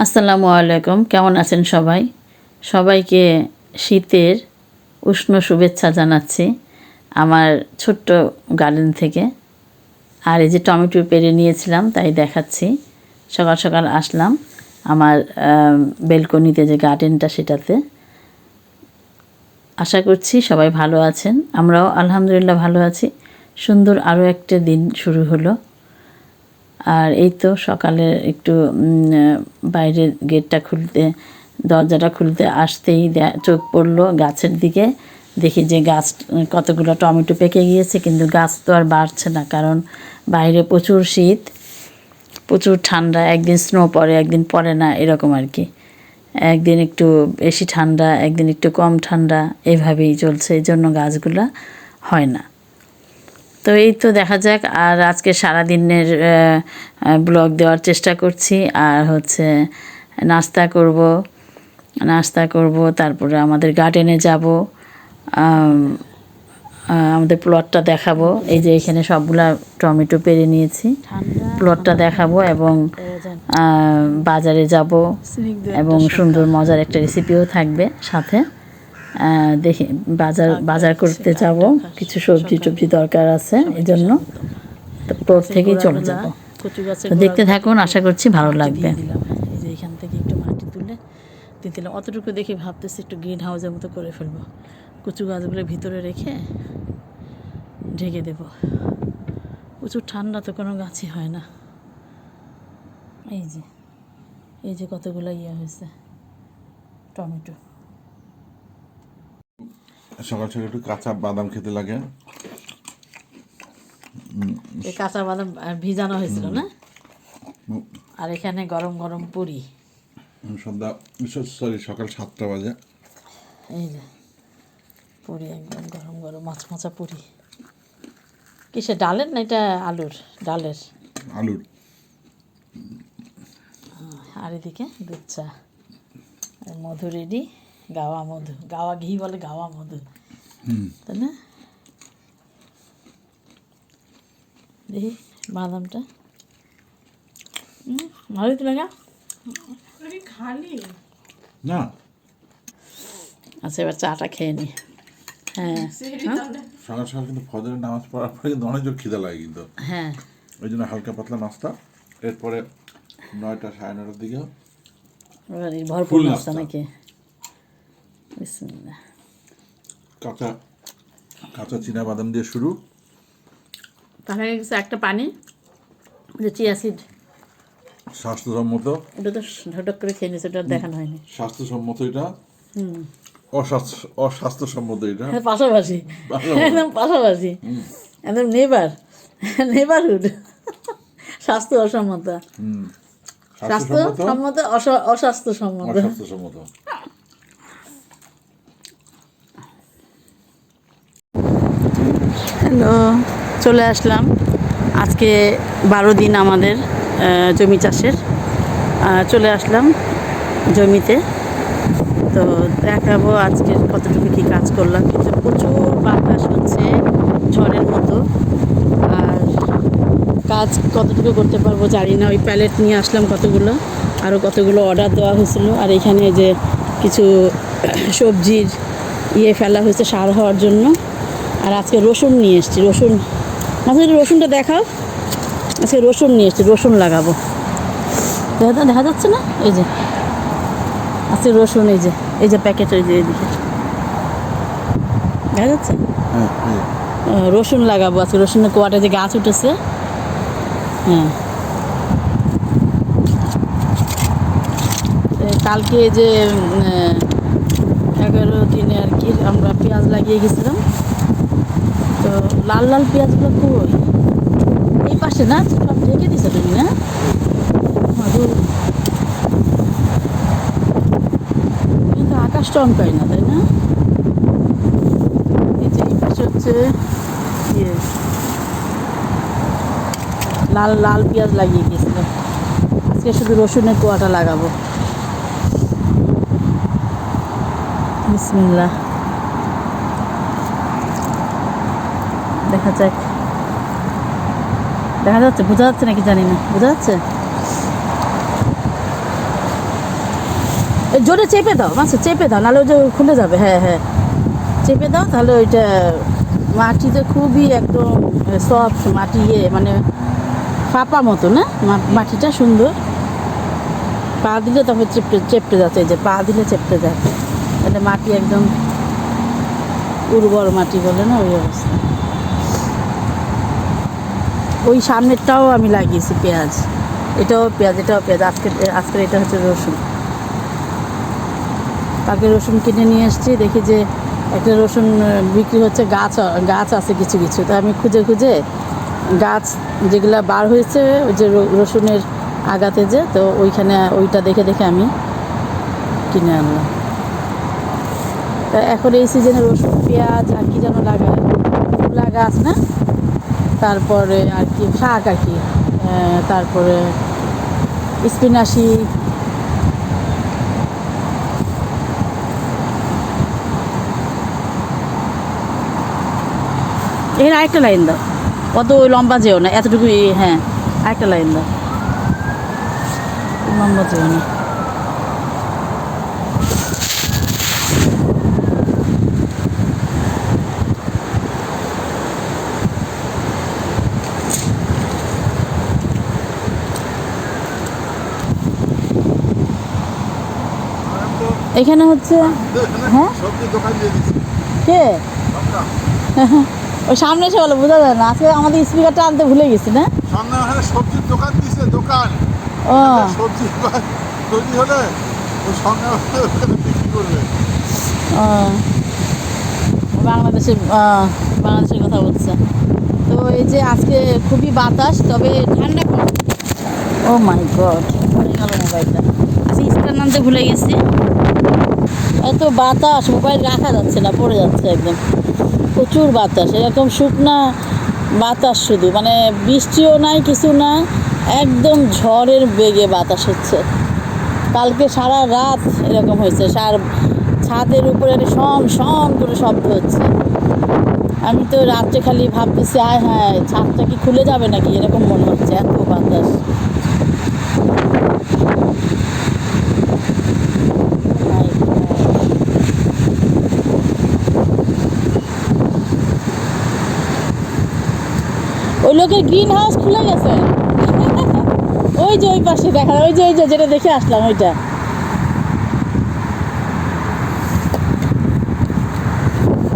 আসসালামু আলাইকুম, কেমন আছেন সবাই? সবাইকে শীতের উষ্ণ শুভেচ্ছা জানাচ্ছি আমার ছোট্ট গার্ডেন থেকে। আর এই যে টমেটো পেরে নিয়েছিলাম, তাই দেখাচ্ছি। সকাল সকাল আসলাম আমার বেলকনিতে যে গার্ডেনটা সেটাতে। আশা করছি সবাই ভালো আছেন। আমরাও আলহামদুলিল্লাহ ভালো আছি। সুন্দর আরও একটা দিন শুরু হলো। আর এই তো সকালে একটু বাইরের গেটটা খুলতে, দরজাটা খুলতে আসতেই চোখ পড়ল গাছের দিকে। দেখি যে গাছ, কতগুলো টমেটো পেকে গিয়েছে, কিন্তু গাছ তো আর বাড়ছে না, কারণ বাইরে প্রচুর শীত, প্রচুর ঠান্ডা, একদিন স্নো পড়ে, একদিন পড়ে না, এরকম আর কি। একদিন একটু বেশি ঠান্ডা, একদিন একটু কম ঠান্ডা, এভাবেই চলছে এই জন্য গাছগুলা হয় না। তো এই তো দেখা যাক আর আজকে সারাদিনের ব্লগ দেওয়ার চেষ্টা করছি আর হচ্ছে নাস্তা করব নাস্তা করব তারপরে আমাদের গার্ডেনে যাব আমাদের প্লটটা দেখাবো এই যে এখানে সবগুলা টমেটো পেরে নিয়েছি প্লটটা দেখাবো এবং বাজারে যাব এবং সুন্দর মজার একটা রেসিপিও থাকবে সাথে। দেখি বাজার বাজার করতে যাব। কিছু সবজি টবজি দরকার আছে এই জন্য। তো প্লট থেকেই চলে যাব। তো দেখতে থাকুন আশা করছি ভালো লাগবে। দিলাম এই যে এখান থেকে একটু মাটি তুলে দিয়ে দিলাম। অতটুকু দেখি ভাবতেছি একটু গ্রিন হাউসের মতো করে ফেলব। কচু গাছগুলো ভিতরে রেখে ঢেকে দেব। প্রচুর ঠান্ডা তো কোনো গাছই হয় না। এই যে এই যে কতগুলো ইয়ে হয়েছে। টমেটো। সকাল সকাল একটু কাঁচা বাদাম খেতে লাগে। এই কাঁচা বাদাম ভিজানো হয়েছিল না? আর এখানে গরম গরম পুরি। সন্ধ্যা সরি সকাল সাতটা বাজে। এই যে পুরি একদম গরম গরম মাছ মাছা পুরি। কিসে ডালের না এটা আলুর? ডালের। আলুর। আর এদিকে দুধ চা। আর মধু রেডি। গাওয়া মধু গাওয়া ঘি বলে গাওয়া মধু। তাই না? দেখি বাদামটা। ভালোই তো লাগা না। আচ্ছা এবার চাটা খেয়ে নি। হ্যাঁ সকাল সকাল কিন্তু ফজরের নামাজ পড়ার পরে কিন্তু অনেক জোর খিদা লাগে কিন্তু। হ্যাঁ। ওই জন্য হালকা পাতলা নাস্তা। এরপরে নয়টা সাড়ে নটার দিকে ভরপুর নাস্তা। নাকি? কাঁচা কাঁচা চীনা বাদাম দিয়ে শুরু। তার আগে একটা পানি যে চিয়া সিড। স্বাস্থ্যসম্মত। ওটা তো ঢটক করে খেয়ে নিয়েছে ওটা দেখানো হয়নি। স্বাস্থ্যসম্মত এটা। অস্বাস্থ্য অস্বাস্থ্যসম্মত এটা। হ্যাঁ, পাশাপাশি। একদম পাশাপাশি। একদম নেবার নেবারহুড। স্বাস্থ্য অসম্মতা। স্বাস্থ্য স্বাস্থ্যসম্মত। সম্মত অস- অস্বাস্থ্যসম্মত। অস্বাস্থ্যসম্মত। চলে আসলাম। আজকে বারো দিন আমাদের জমি চাষের। চলে আসলাম জমিতে। তো দেখাবো আজকে কতটুকু কী কাজ করলাম। কিন্তু প্রচুর বাতাস হচ্ছে ঝড়ের মতো। আর কাজ কতটুকু করতে পারব জানি না। ওই প্যালেট নিয়ে আসলাম কতগুলো। আরও কতগুলো অর্ডার দেওয়া হয়েছিল। আর এখানে যে কিছু সবজির ইয়ে ফেলা হয়েছে সার হওয়ার জন্য। আর আজকে রসুন নিয়ে এসেছি রসুন। আজকে রসুনটা দেখাও। আজকে রসুন নিয়ে এসেছি রসুন লাগাবো। দেখা দেখা যাচ্ছে না? এই যে। আজকে রসুন এই যে। এই যে প্যাকেট ওই যে এদিকে দেখা যাচ্ছে? হ্যাঁ এই যে। আহ, রসুন লাগাবো আজকে। রসুনের কোয়াটা যে গাছ উঠেছে। হ্যাঁ। কালকে যে এগারো দিনে আর কি আমরা পেঁয়াজ লাগিয়ে গেছিলাম। লাল লাল পেঁয়াজগুলো কই? এই পাশে না? সব ঢেকে দিছো তুমি না মাদুর। কিন্তু আকাশ চমকাই না, তাই না? এই যে এই পাশে হচ্ছে ইয়ে লাল লাল পেঁয়াজ লাগিয়ে গিয়েছিলাম আজকে শুধু রসুনের কোয়াটা লাগাবো। বিসমিল্লাহ। দেখা যাক দেখা যাচ্ছে? বোঝা যাচ্ছে নাকি জানি না। বোঝা যাচ্ছে? জোরে চেপে দাও। মাছ চেপে দাও, নাহলে ওই যে খুলে যাবে। হ্যাঁ হ্যাঁ। চেপে দাও, তাহলে ওইটা মাটিতে খুবই একদম সফট মাটি ইয়ে মানে ফাঁপা মতো, না? মাটিটা সুন্দর। পা দিলে তখন চেপটে চেপটে যাচ্ছে, এই যে পা দিলে চেপটে যাচ্ছে। তাহলে মাটি একদম উর্বর মাটি বলে না? ওই অবস্থা। ওই সামনেরটাও আমি লাগিয়েছি পেঁয়াজ। এটাও পেঁয়াজ এটাও পেঁয়াজ। আজকে, আজকের এটা হচ্ছে রসুন। কালকে রসুন কিনে নিয়ে এসেছি, দেখি যে একটা রসুন বিক্রি হচ্ছে গাছ গাছ আছে কিছু কিছু। তো আমি খুঁজে খুঁজে গাছ যেগুলা বার হয়েছে, ওই যে রসুনের আগাতে যে, তো ওইখানে, ওইটা দেখে দেখে আমি কিনে আনলাম। তা এখন এই সিজনে রসুন, পেঁয়াজ আর কি যেন লাগায় গাছ না? তারপরে আর কি শাক আর কি তারপরে স্পিনাশি। এর আরেকটা লাইন দাও। অত লম্বা যেও না এতটুকু হ্যাঁ আরেকটা লাইন দাও। লম্বা যেও না। এখানে হচ্ছে হ্যাঁ? সবজি দোকান দিয়ে দিচ্ছি কে? ওই সামনে এসে বলো বোঝা যায় না। আজকে আমাদের স্পিকারটা আনতে ভুলে গেছি না? সামনে সবজির দোকান দিছে দোকান। ও। সবজি তৈরি হলে ওই সঙ্গে বিক্রি করবে। ও, বাংলাদেশের কথা বলছে। তো এই যে আজকে খুবই বাতাস তবে ঠান্ডা কম ও মাই গড পড়ে গেল মোবাইলটা। আজকে স্টার নামতে ভুলে গেছি। এত বাতাস, মোবাইল রাখা যাচ্ছে না, পড়ে যাচ্ছে একদম। প্রচুর বাতাস, এরকম শুকনা বাতাস শুধু মানে বৃষ্টিও নাই, কিছু না একদম ঝড়ের বেগে বাতাস হচ্ছে। কালকে সারা রাত এরকম হয়েছে, সার ছাদের উপরে শন শন করে শব্দ হচ্ছে। আমি তো রাত্রে খালি ভাবতেছি, আয় হ্যাঁ ছাদটা কি খুলে যাবে নাকি? এরকম মনে হচ্ছে, এত বাতাস। ওই লোকের গ্রিন হাউস খুলে গেছে। ওই যে ওই পাশে দেখা, ওই যে ওই যে, যেটা দেখে আসলাম, ওইটা।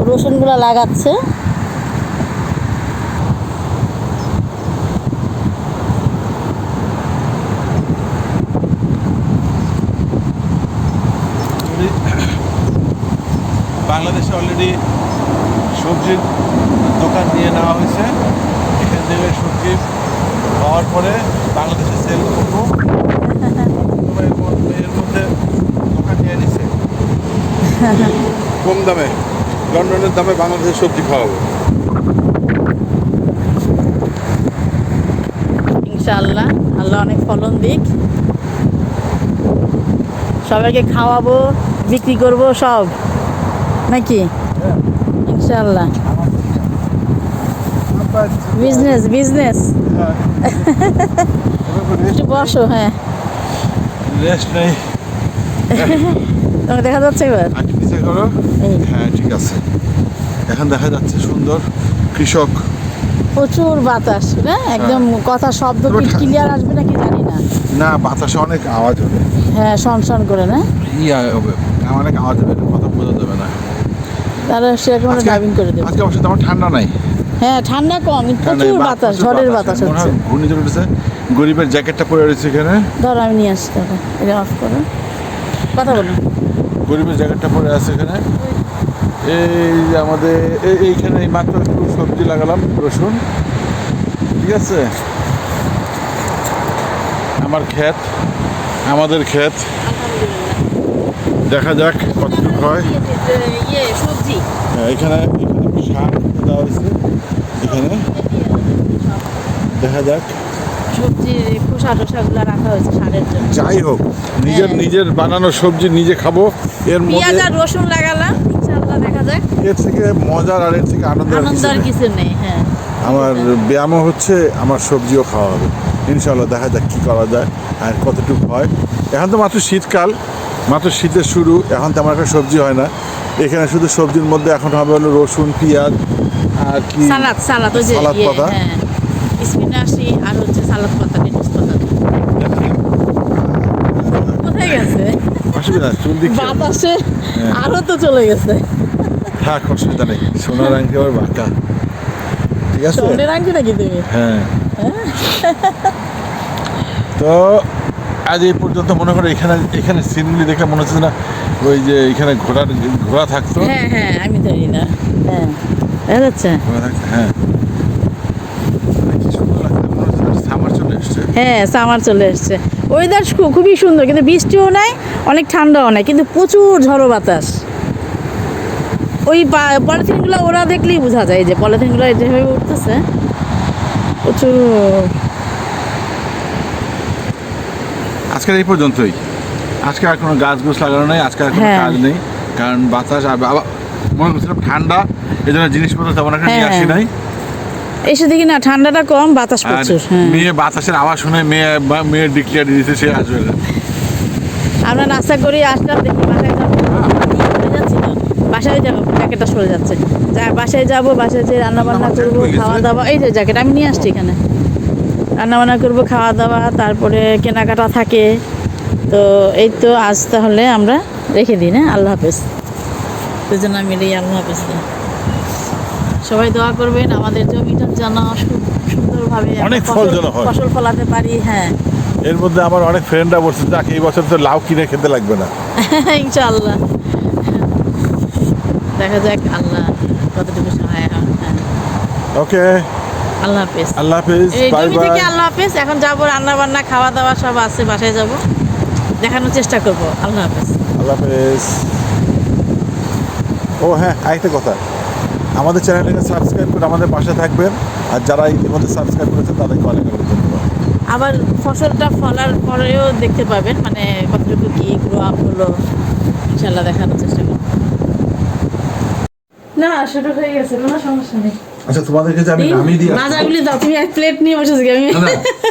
রসুনগুলো লাগাচ্ছে। বাংলাদেশে অলরেডি সবজির দোকান নিয়ে নেওয়া হয়েছে। থেকে সবজি পাওয়ার পরে বাংলাদেশে সেল করব। এর মধ্যে এর মধ্যে দোকান নিয়ে নিছে। কম দামে লন্ডনের দামে বাংলাদেশের সবজি খাওয়াবো। ইনশাআল্লাহ আল্লাহ অনেক ফলন দিক। সবাইকে খাওয়াবো বিক্রি করব সব। নাকি? ইনশাআল্লাহ। বিজনেস বিজনেস একটু বসো হ্যাঁ। রেস্ট নেই। তোমাকে দেখা যাচ্ছে এবার? করো। হ্যাঁ ঠিক আছে। এখন দেখা যাচ্ছে সুন্দর কৃষক। প্রচুর বাতাস না? একদম কথা শব্দ ঠা- ক্লিয়ার আসবে নাকি জানি না। না বাতাসে অনেক আওয়াজ হবে। হ্যাঁ শন শন করে না? ইয়া হবে। অনেক আওয়াজ হবে কথা বোঝা যাবে না। তারা সেরকম ড্রাইভিং করে দেবে। আজকে অবশ্য তেমন ঠান্ডা নাই। হ্যাঁ ঠান্ডা কম কিন্তু প্রচুর বাতাস ঝড়ের বাতাস হচ্ছে। ঘূর্ণিঝড় উঠেছে। গরিবের জ্যাকেটটা পরে রয়েছে এখানে। ধরো আমি নিয়ে আসছি দাদা এটা অফ করো। কথা বলো। গরিবের জ্যাকেটটা পরে আছে এখানে। এই যে আমাদের এই- এইখানে এই মাত্র একটু সবজি লাগালাম রসুন। ঠিক আছে? আমার ক্ষেত আমাদের ক্ষেত। দেখা যাক কতটুকু হয়। ইয়ে হ্যাঁ, এখানে এখানে শাক। দেওয়া হয়েছে। এখানে। দেখা যাক। সবজি খোসা টোসাগুলো রাখা হয়েছে সারের জন্য। যাই হোক নিজের হ্যাঁ। নিজের বানানো সবজি নিজে খাব। এর পেঁয়াজ মধ্যে আর রসুন লাগালাম ইনশাআল্লাহ দেখা যাক। এর থেকে মজার আর এর থেকে আনন্দ আর কিছু নেই। হ্যাঁ। আমার ব্যায়ামও হচ্ছে আমার সবজিও খাওয়া হবে। ইনশাল্লাহ দেখা যাক কী করা যায় আর কতটুকু হয়। এখন তো মাত্র শীতকাল মাত্র শীতের শুরু এখন তেমন একটা সবজি হয় না। এখানে শুধু সবজির মধ্যে এখন হবে হলো রসুন পেঁয়াজ কি? সালাদ সালাদ ওই যে সালাদ ইয়ে, পাতা। হ্যাঁ। স্পিনাশি আর হচ্ছে সালাদ পাতা লেটুস পাতা। কোথায় গেছে? অসুবিধা চুল দিকে বাতাসে হ্যাঁ। আরও তো চলে গেছে। থাক অসুবিধা নেই। সোনার আংটি আবার বাঁকা। ঠিক আছে? স্বর্ণের আংটি নাকি তুমি? হ্যাঁ। তো আজ এই পর্যন্ত মনে করো এখানে এখানে সিনগুলি দেখে মনে হচ্ছে না ওই যে এখানে ঘোড়ার ঘোড়া থাকতো। হ্যাঁ হ্যাঁ আমি ধরি না। হ্যাঁ। দেখা যাচ্ছে? হ্যাঁ। মনে হচ্ছে সামার চলে এসছে। হ্যাঁ সামার চলে এসছে। ওয়েদার খুবই সুন্দর কিন্তু বৃষ্টিও নাই অনেক ঠান্ডাও নাই কিন্তু প্রচুর ঝড়ো বাতাস। ওই পলিথিনগুলো ওরা দেখলেই বোঝা যায় যে পলিথিনগুলো যেভাবে উঠতেছে প্রচুর। আজকের এই পর্যন্তই। আজকে আর কোনো গাছ গোছ লাগানো নেই আজকে আর কোনো হ্যাঁ। কাজ নেই কারণ বাতাস আবার মনে করছিলাম ঠান্ডা এই জন্য জিনিসপত্র তেমন একটা নিয়ে হ্যাঁ। আসি নাই। এসে দেখি না ঠান্ডাটা কম বাতাস প্রচুর হ্যাঁ। মেয়ে বাতাসের আওয়াজ শুনে মেয়ে মেয়ে ডিক্লেয়ার দিয়েছে সে আসবে। আমরা নাস্তা করে আসলাম দেখি বাসায় যাব। যাচ্ছি তো বাসায় যাব জ্যাকেটটা সরে যাচ্ছে। যা বাসায় যাব বাসায় যে রান্না বান্না করব খাওয়া দাওয়া। এই যে জ্যাকেট আমি নিয়ে আসছি এখানে। রান্না বান্না করব খাওয়া দাওয়া তারপরে কেনাকাটা থাকে। তো এই তো আজ তাহলে আমরা রেখে দিই না? আল্লাহ হাফেজ। দুজনা মিলেই আল্লাহ হাফেজ। সবাই দোয়া করবেন আমাদের জমিটা যেন সুন্দরভাবে অনেক ফল হয়। ফসল ফলাতে পারি হ্যাঁ। এর মধ্যে আমার অনেক ফ্রেন্ডরা বলছে যাক এই বছর তো লাউ কিনে খেতে লাগবে না। ইনশাআল্লাহ। দেখা যাক আল্লাহ কতটুকু সহায় হয় হ্যাঁ। ওকে আল্লাহ হাফেজ। আল্লাহ হাফিজ বাই বাই থেকে আল্লাহ হাফেজ এখন যাব রান্না বান্না খাওয়া দাওয়া সব আছে বাসায় যাব। দেখানোর চেষ্টা করব। আল্লাহ হাফেজ। আল্লাহ হাফেজ। ও হ্যাঁ আরেকটা কথা। আমাদের চ্যানেলটাকে সাবস্ক্রাইব করে আমাদের পাশে থাকবেন আর যারা ইতিমধ্যে সাবস্ক্রাইব করেছেন তাদেরকে অনেক অনেক ধন্যবাদ। আবার ফসলটা ফলার পরেও দেখতে পাবেন মানে কতটুকু কি গ্রো আপ হলো ইনশাল্লাহ দেখানোর চেষ্টা করব। না শুরু হয়ে গেছে কোনো সমস্যা নেই। আচ্ছা তোমাদেরকে যে আমি নামিয়ে দিয়ে বাজারগুলি দাও তুমি এক প্লেট নিয়ে বসে বসেছি আমি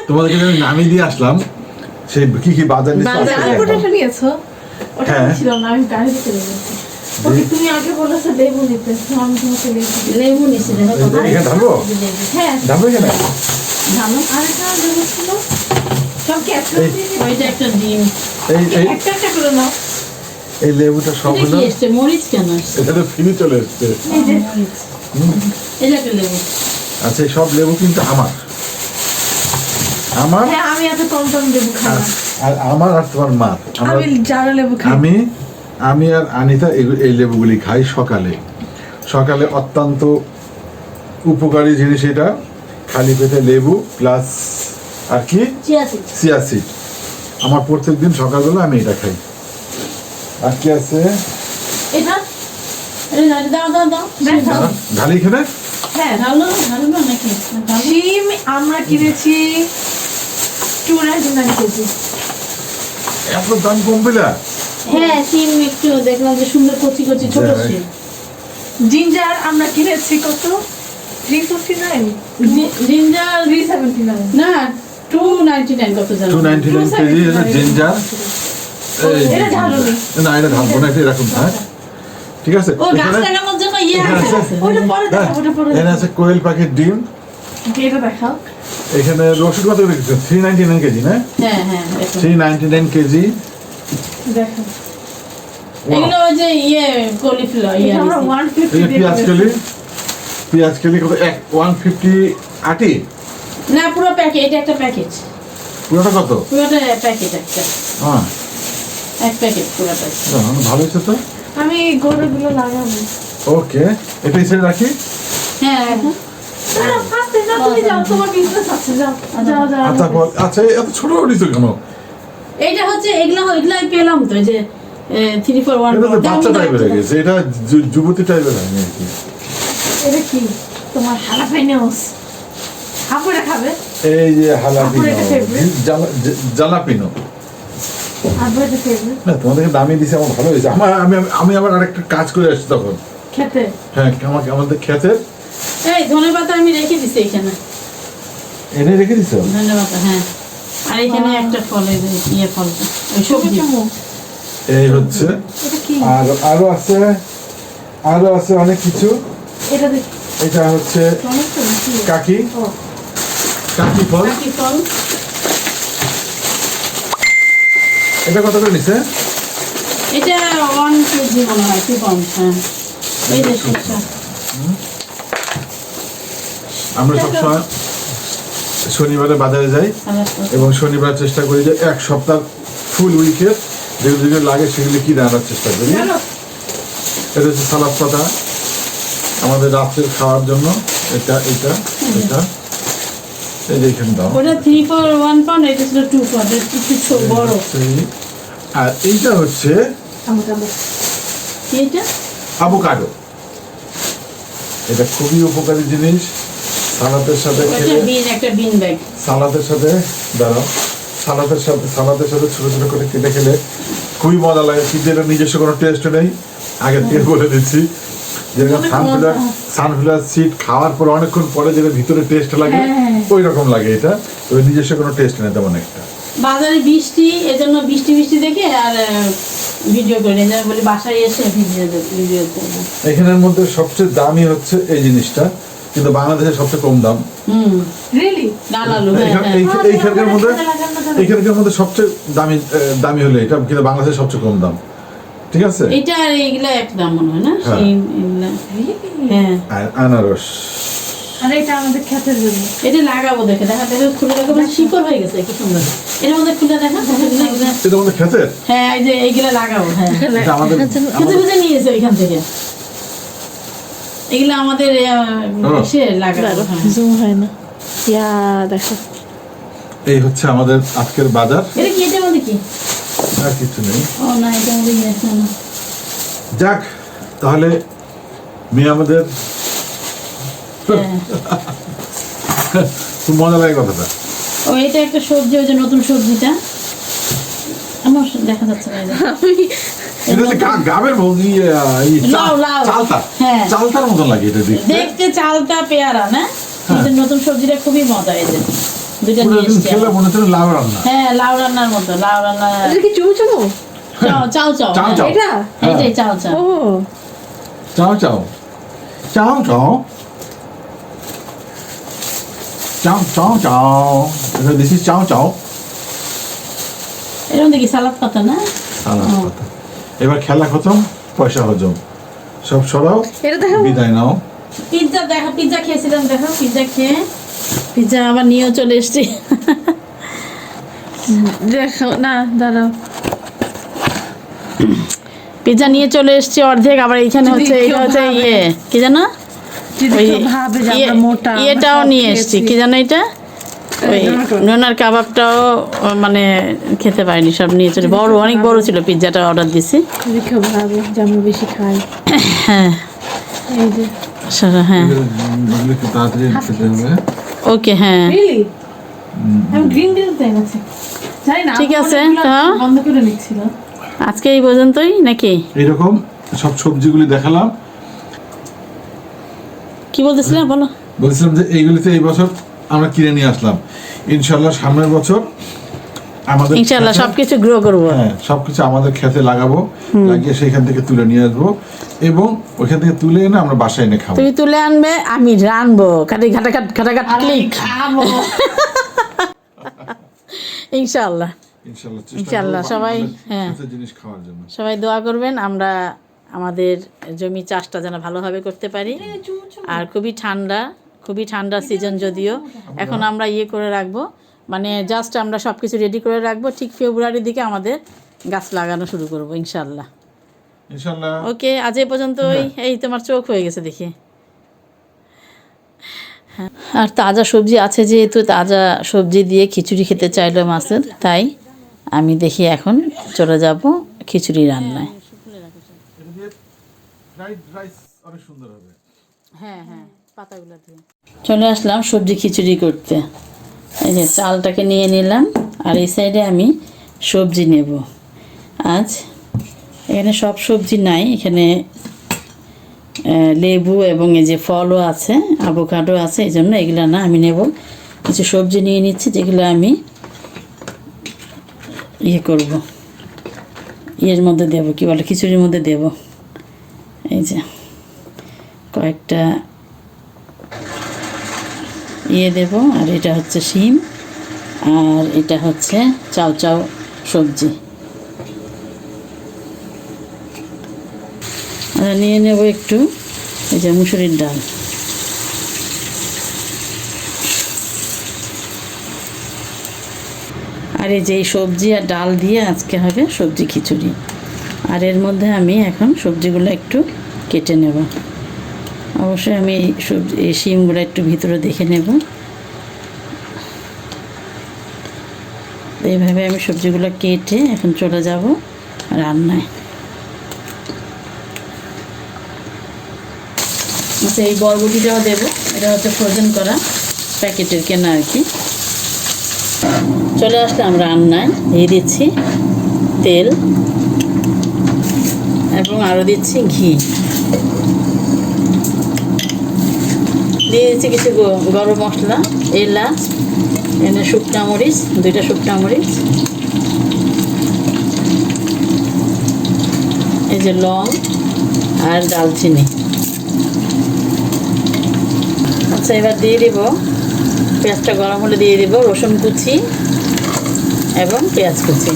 তোমাদেরকে যে আমি নামিয়ে দিয়ে আসলাম সেই কি কি বাজার নিচ্ছে বাজার- ওটা নিয়েছো? ওটা হ্যাঁ। ছিল না আমি গাড়িতে চলে গেছি। তুমি আগে বলেছ লেবু নিতে আমি তোমাকে লেবু নিছি দেখো হ্যাঁ আরেকটা লেবু ছিল। সব কি একসাথে এই- দিয়ে দিই? ওইটা একটা ডিম। এই এই একটা একটা করে নাও। এই লেবুটা সব হলো? এসছে? মরিচ কেন এটা তো ফ্রি চলে এসছে। এই যে। মরিচ। এই যে একটা লেবু। আচ্ছা সব লেবু কিন্তু আমার। আমার হ্যাঁ আমি এত কম কম লেবু খাই আর- আমার আর তোমার মা। আমি যারা লেবু খাই। আমি আমি আর আনিতা এই লেবুগুলি খাই সকালে। সকালে অত্যন্ত উপকারী জিনিস এটা। খালি পেটে লেবু প্লাস আর কি? সিয়াসিড আমার প্রত্যেক দিন সকালবেলা আমি এটা খাই। আর কি আছে? এটা? এটা দাও দাও দাও ঢালি এখানে? হ্যাঁ ঢালো না নাকি? আমরা কিনেছি টু নাইনটি নাইন কেজি। এত দাম কম পেলা হ্যাঁ সিম একটু দেখলাম যে সুন্দর কচি কচি ছোট দেখ। সিম। জিঞ্জার আমরা কিনেছি কত? Three fifty nine ginger three seventy nine না টু নাইনটি নাইন কত জানো? টু নাইনটি নাইন কেজি এটা জিঞ্জার। এটা ঢালুনি। না এটা ঢালবো না এটা এরকম থাক ঠিক আছে ও গাছ এখানে লাগানোর জন্য ইয়ে আছে। ওটা পরে হ্যাঁ, দেখাবো ওটা পরে এখানে আছে কোয়েল পাখির ডিম। এটা দেখাও। এখানে রসুন কত করে থ্রি নাইনটি নাইন কেজি না? হ্যাঁ হ্যাঁ দেখো। Three ninety nine kg. দেখো। এগুলো যে ইয়ে কলিফ্লাওয়ার ইয়ে আমরা আনছি। ওয়ান এই ফিফটি যে পেঁয়াজ কেলি পেঁয়াজ কেলি কত? এক ওয়ান ফিফটি আটি? না পুরো প্যাকেট এটা একটা প্যাকেট পুরোটা কত? পুরোটা প্যাকেট একটা। হ্যাঁ। এক প্যাকেট পুরোটা ভালো হচ্ছে তো? আমি লাগাবো। ওকে। এটা এই রাখি? হ্যাঁ এখন না, না, ফার্স্টে যাও, তুমি যাও, তোমার business আছে, যাও, যাও, যাও, আচ্ছা আচ্ছা এত ছোট কেন? এইটা হচ্ছে এগুলো এগুলো আমি পেলাম তো যে থ্রি ফোর ওয়ান এটা তো বাচ্চা টাইপের হয়ে গেছে এটা যুবতী টাইপের এটা কি? তোমার হালাপেনিওস। আপু খাবে? এই যে হালাপিনো? জালাপিনো? না তোমাদেরকে দামি দিছে আমার ভালো হয়েছে আমার আমি আবার আরেকটা কাজ করে আসছি তখন খেতে? হ্যাঁ আমাকে আমাদের খেতে এই আমি রেখে দিছি এখানে এনে রেখে দিছো হ্যাঁ আর এখানে একটা ফল ইয়ে চুমু সবজি। এই হচ্ছে। আর আরও আছে আরও আছে অনেক কিছু। এটা হচ্ছে কাকি। কাকি ফল। কি ফল। এটা কত করে নিছে? এটা ওয়ান কেজি মনে হয় টু পাউন্ড হ্যাঁ। এই যে আমরা সবসময় শনিবারে বাজারে যাই এবং শনিবার চেষ্টা করি যে এক সপ্তাহ ফুল উইকের যেগুলো যেগুলো লাগে সেগুলো কিনে আনার চেষ্টা করি। এটা হচ্ছে সালাদ পাতা। আমাদের রাত্রের খাওয়ার জন্য এটা এটা এটা। এই যে এখানে দাও। ওটা থ্রি ফর ওয়ান পাউন্ড এটা ছিল টু পাউন্ড একটু বড়। আর এইটা হচ্ছে এটা এটা খুবই উপকারী জিনিস। সালাদের সাথে সালাদের সাথে দাঁড়াও। সালাদের সাথে সালাদের সাথে ছোট ছোট করে কেটে খেলে। খুবই মজা লাগে। কিন্তু এটা নিজস্ব কোনো টেস্ট নেই। আগে থেকে বলে দিচ্ছি। যেরকম সানফ্লাওয়ার। সানফ্লাওয়ার সিড খাওয়ার পর অনেকক্ষণ পরে যেটা ভিতরে টেস্ট লাগে হ্যাঁ। ওই রকম লাগে এটা। তবে নিজস্ব কোনো টেস্ট নেই তেমন একটা। বাজারে বৃষ্টি এজন্য বৃষ্টি বৃষ্টি দেখে আর ভিডিও করে। নিয়ে বলি বাসায় এসে ভিডিও ভিডিও এখানের মধ্যে সবচেয়ে দামি হচ্ছে এই জিনিসটা। কিন্তু বাংলাদেশে সবচেয়ে কম দাম। এইখানকার মধ্যে এইখানকার মধ্যে সবচেয়ে দামি দামি হলো এটা কিন্তু বাংলাদেশে সবচেয়ে কম দাম। ঠিক আছে? এটা আর এইগুলা এক দাম মনে হয় না? হ্যাঁ। হ্যাঁ। আনারস। আর এটা আমাদের জন্য। এটা লাগাবো দেখে দেখা দেখে খুলে দেখো মানে শিকড় হয়ে গেছে কি সুন্দর। এর মধ্যে খুলে দেখা এগুলা- এগুলা- এটা আমাদের হ্যাঁ এই যে এইগুলা লাগাবো হ্যাঁ। আমাদের খুঁজে নিয়েছে ওইখান থেকে। এগুলো আমাদের। জুম হয়। না। ইয়া দেখো। এই হচ্ছে আমাদের আজকের বাজার। এটা কি এটার মধ্যে কি? আর কিছু নেই। ও না এটার মধ্যে ইয়ে না। যাক তাহলে মেয়ে আমাদের। খুব মজা লাগে কথাটা। ও এটা একটা সবজি ওই যে নতুন সবজিটা। আমার দেখা যাচ্ছে না চালতা হ্যাঁ। চালতার মতন লাগে এটা দেখতে। চালটা পেয়ারা না? হ্যাঁ। কিন্তু নতুন সবজিটা খুবই মজা এই যে। দুইটা খেলে মনে হচ্ছে লাউ রান্না। হ্যাঁ লাউ রান্নার মতো লাউ রান্না। কি চুমু চুমু? চাও চাও চাও। চাও, হ্যাঁ। এটা? এইটাই চাও চাও। ও। চাও চাও। চাও চাও। চাও চাও চাও। দিস ইজ চাও চাও। এরকম দেখি সালাদ পাতা না? সালাদ পাতা। এবার খেলা খতম পয়সা হজম। সব সরাও বিদায় নাও। পিৎজা দেখো পিৎজা খেয়েছিলাম দেখো পিৎজা খেয়ে। পিৎজা আবার নিয়েও চলে এসছি। দেখো না দাঁড়াও। পিৎজা নিয়ে চলে এসছি অর্ধেক আবার এইখানে হচ্ছে এটা হচ্ছে ইয়ে। কি জানো? যে ইয়ে- ইয়েটাও নিয়ে এসছি। কি জানো এটা? ওই নোনার কাবাবটাও মানে খেতে পারিনি সব নিয়ে চলে বড় অনেক বড় ছিল পিৎজাটা অর্ডার দিছি। আমরা বেশি খাই। হ্যাঁ। সারা হ্যাঁ। হবে। ওকে হ্যাঁ। ঠিক আছে, হ্যাঁ। আজকে এই পর্যন্তই নাকি? এইরকম সব সবজিগুলি দেখালাম। কি বলতেছিলাম বলো। বলছিলাম যে এইগুলিতে এই বছর আমরা কিনে নিয়ে আসলাম। ইনশাল্লাহ সামনের বছর আমাদের ইনশাল্লাহ সবকিছু গ্রো করব। হ্যাঁ সবকিছু আমাদের খেতে লাগাবো লাগিয়ে সেখান থেকে তুলে নিয়ে আসব এবং ওইখান থেকে তুলে এনে আমরা বাসায় এনে খাব। তুমি তুলে আনবে আমি রানবো। কাটি ঘাটাঘাট ঘাটাঘাট ক্লিক খাব। ইনশাল্লাহ। ইনশাল্লাহ সবাই, হ্যাঁ। সবাই দোয়া করবেন আমরা আমাদের জমি চাষটা যেন ভালোভাবে করতে পারি। আর খুবই ঠান্ডা। খুবই ঠান্ডা সিজন যদিও। এখন আমরা ইয়ে করে রাখব মানে জাস্ট আমরা সব কিছু রেডি করে রাখব ঠিক ফেব্রুয়ারির দিকে আমাদের গাছ লাগানো শুরু করব ইনশাল্লাহ ইনশাল্লাহ ওকে আজ এই পর্যন্ত ওই এই তোমার চোখ হয়ে গেছে দেখি। হ্যাঁ আর তাজা সবজি আছে যেহেতু তাজা সবজি দিয়ে খিচুড়ি খেতে চাইলো মাছের তাই আমি দেখি এখন চলে যাব খিচুড়ি রান্নায়। ফ্রাইড রাইস অনেক সুন্দর হবে। হ্যাঁ হ্যাঁ পাতাগুলো দিয়ে। চলে আসলাম সবজি খিচুড়ি করতে। এই যে চালটাকে নিয়ে নিলাম, আর এই সাইডে আমি সবজি নেব। আজ এখানে সব সবজি নাই, এখানে লেবু এবং এই যে ফলও আছে আቮকাডো আছে, এই জন্য এগুলো না আমি নেব। কিছু সবজি নিয়ে নিচ্ছি, যেগুলো আমি ইয়ে করব। ইয়ের মধ্যে দেব, কি বলে, খিচুড়ির মধ্যে দেব। এই যে কয়েকটা ইয়ে দেব, আর এটা হচ্ছে শিম, আর এটা হচ্ছে চাউ চাউ সবজি। আর নিয়ে নেব একটু, এই যে মুসুরির ডাল। আর এই যে এই সবজি আর ডাল দিয়ে আজকে হবে সবজি খিচুড়ি। আর এর মধ্যে আমি এখন সবজিগুলো একটু কেটে নেব। অবশ্যই আমি সবজি এই শিমগুলো একটু ভিতরে দেখে নেব। এইভাবে আমি সবজিগুলো কেটে এখন চলে যাব রান্নায়। আচ্ছা এই বরবটিটাও দেবো। এটা হচ্ছে ফ্রোজেন করা প্যাকেটের কেনা আর কি। চলে আসলাম রান্নায়। দিয়ে দিচ্ছি তেল এবং আরও দিচ্ছি ঘি। দিয়ে দিচ্ছি কিছু গরম মশলা, এলাচ, এনে শুকনা মরিচ, দুইটা শুকনা মরিচ, এই যে লং আর দালচিনি আচ্ছা এবার দিয়ে দিব, পেঁয়াজটা গরম হলে দিয়ে দিব, রসুন কুচি এবং পেঁয়াজ কুচি।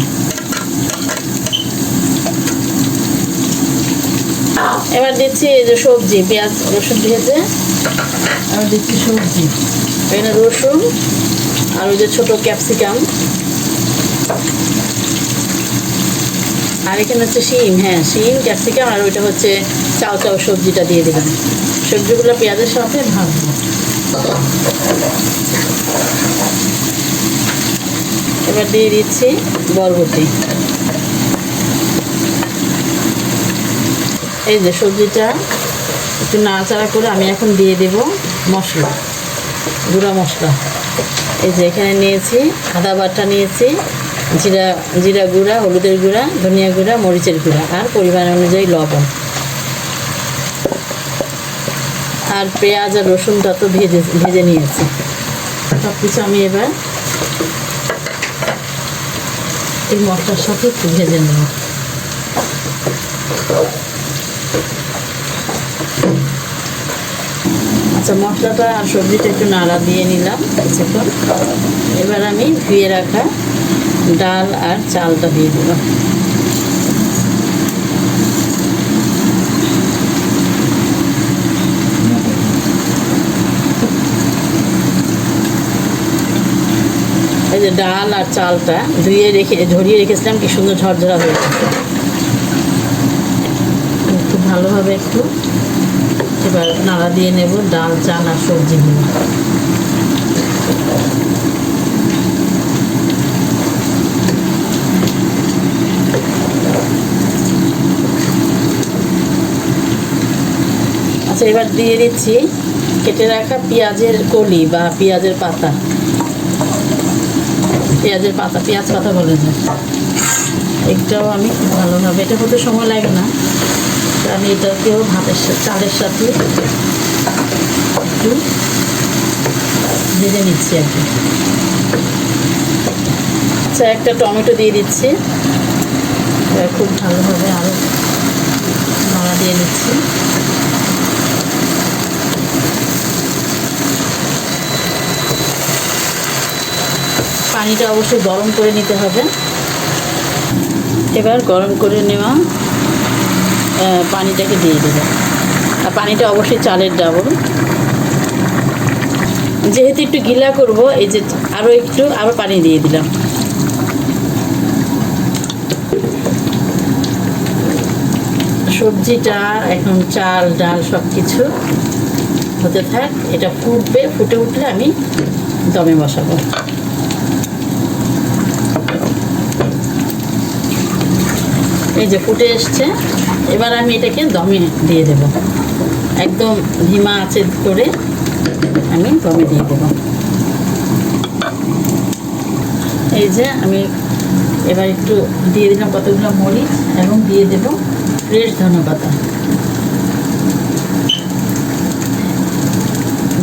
এবার দিচ্ছি এই যে সবজি, পেঁয়াজ, রসুন ভেজে। এবার দিচ্ছি সবজি এখানে রসুন আর ওই যে ছোটো ক্যাপসিকাম। আর এখানে হচ্ছে শিম হ্যাঁ শিম, ক্যাপসিকাম আর ওইটা হচ্ছে চাও চাও সবজিটা দিয়ে দিলাম। সবজিগুলো পেঁয়াজের সাথে ভাজবো। এবার দিয়ে দিচ্ছি বরবটি। এই যে সবজিটা, একটু নাড়াচাড়া করে আমি এখন দিয়ে দেব মশলা, গুঁড়া মশলা। এই যে এখানে নিয়েছি আদা বাটা নিয়েছি, জিরা জিরা গুঁড়া, হলুদের গুঁড়া, ধনিয়া গুঁড়া, মরিচের গুঁড়া আর পরিমাণ অনুযায়ী লবণ। আর পেঁয়াজ আর রসুনটা তো ভেজে ভেজে নিয়েছি। সব কিছু আমি এবার এই মশলার সাথে একটু ভেজে নেব। আচ্ছা মশলাটা আর সবজিটা একটু নাড়া দিয়ে নিলাম কিছুক্ষণ। এবার আমি ধুয়ে রাখা ডাল আর চালটা দিয়ে দিলাম এই যে ডাল আর চালটা ধুয়ে রেখে ঝরিয়ে রেখেছিলাম, কি সুন্দর ঝরঝরা হয়েছে। একটু ভালোভাবে একটু এবার নাড়া দিয়ে নেব ডাল, চাল আর সবজিগুলো আচ্ছা এবার দিয়ে দিচ্ছি কেটে রাখা পেঁয়াজের কলি বা পেঁয়াজের পাতা। পেঁয়াজের পাতা, পেঁয়াজ পাতা বলে যায় এটাও আমি ভালোভাবে, এটা হতে সময় লাগে না। আমি এটাকেও ভাতের সাথে, চালের সাথে একটু ভেজে নিচ্ছি আর কি। আচ্ছা একটা টমেটো দিয়ে দিচ্ছি। খুব ভালোভাবে আরও নাড়া দিয়ে নিচ্ছি। পানিটা অবশ্যই গরম করে নিতে হবে। এবার গরম করে নেওয়া পানিটাকে দিয়ে দেবো। আর পানিটা অবশ্যই চালের ডাবল। যেহেতু একটু গিলা করব, এই যে আরও একটু আবার পানি দিয়ে দিলাম। সবজিটা, এখন চাল, ডাল সব কিছু হতে থাক। এটা ফুটবে, ফুটে উঠলে আমি দমে বসাবো। এই যে ফুটে এসছে, এবার আমি এটাকে দমে দিয়ে দেব। একদম ধিমা আছে করে আমি দমে দিয়ে দেব। এই যে আমি এবার একটু দিয়ে দিলাম কতগুলো মরিচ এবং দিয়ে দেব ফ্রেশ ধনে পাতা।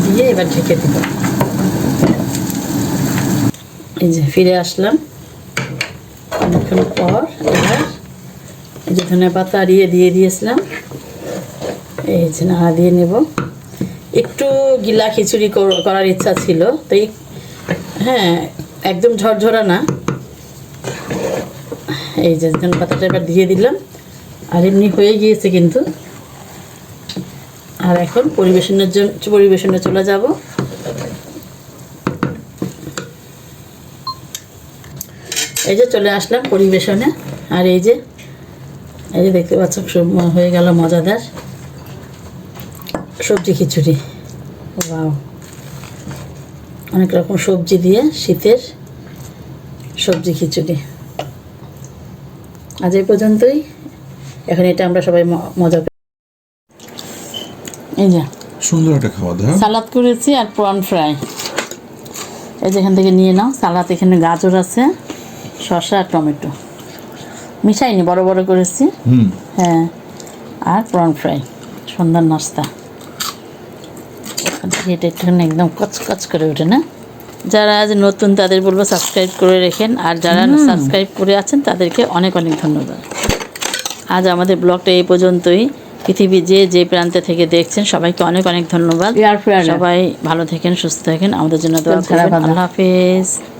দিয়ে এবার ঢেকে দেব। এই যে ফিরে আসলাম। অনেকক্ষণ পর ধনে পাতা দিয়ে দিয়ে দিয়েছিলাম। এই যে দিয়ে নেব। একটু গিলা খিচুড়ি কর- করার ইচ্ছা ছিল। তাই হ্যাঁ একদম ঝরঝরা না। এই যে ধনে পাতাটা এবার দিয়ে দিলাম। আর এমনি হয়ে গিয়েছে কিন্তু। আর এখন পরিবেশনের জন্য পরিবেশনে চলে যাব। এই যে চলে আসলাম পরিবেশনে। আর এই যে এই যে দেখতে পাচ্ছ সব হয়ে গেল মজাদার সবজি খিচুড়ি। ওয়াও। অনেক রকম সবজি দিয়ে শীতের সবজি খিচুড়ি। আজ এই পর্যন্তই। এখন এটা আমরা সবাই মজা করি। এই যে। সুন্দর একটা খাওয়া দাওয়া সালাদ করেছি আর প্রন ফ্রাই। এই যে এখান থেকে নিয়ে নাও। সালাদ এখানে গাজর আছে শসা আর টমেটো। মিশাইনি বড় বড় করেছি। হুম। হ্যাঁ আর প্রন ফ্রাই সন্ধ্যার নাস্তা। এটা একটুখানি একদম কচকচ করে ওঠে না? যারা আজ নতুন তাদের বলব সাবস্ক্রাইব করে রেখেন আর যারা সাবস্ক্রাইব করে আছেন তাদেরকে অনেক অনেক ধন্যবাদ। আজ আমাদের ব্লগটা এই পর্যন্তই। পৃথিবী যে যে প্রান্তে থেকে দেখছেন সবাইকে অনেক অনেক ধন্যবাদ। সবাই ভালো থাকেন সুস্থ থাকেন। আমাদের জন্য দোয়া করবেন। আল্লাহ হাফেজ।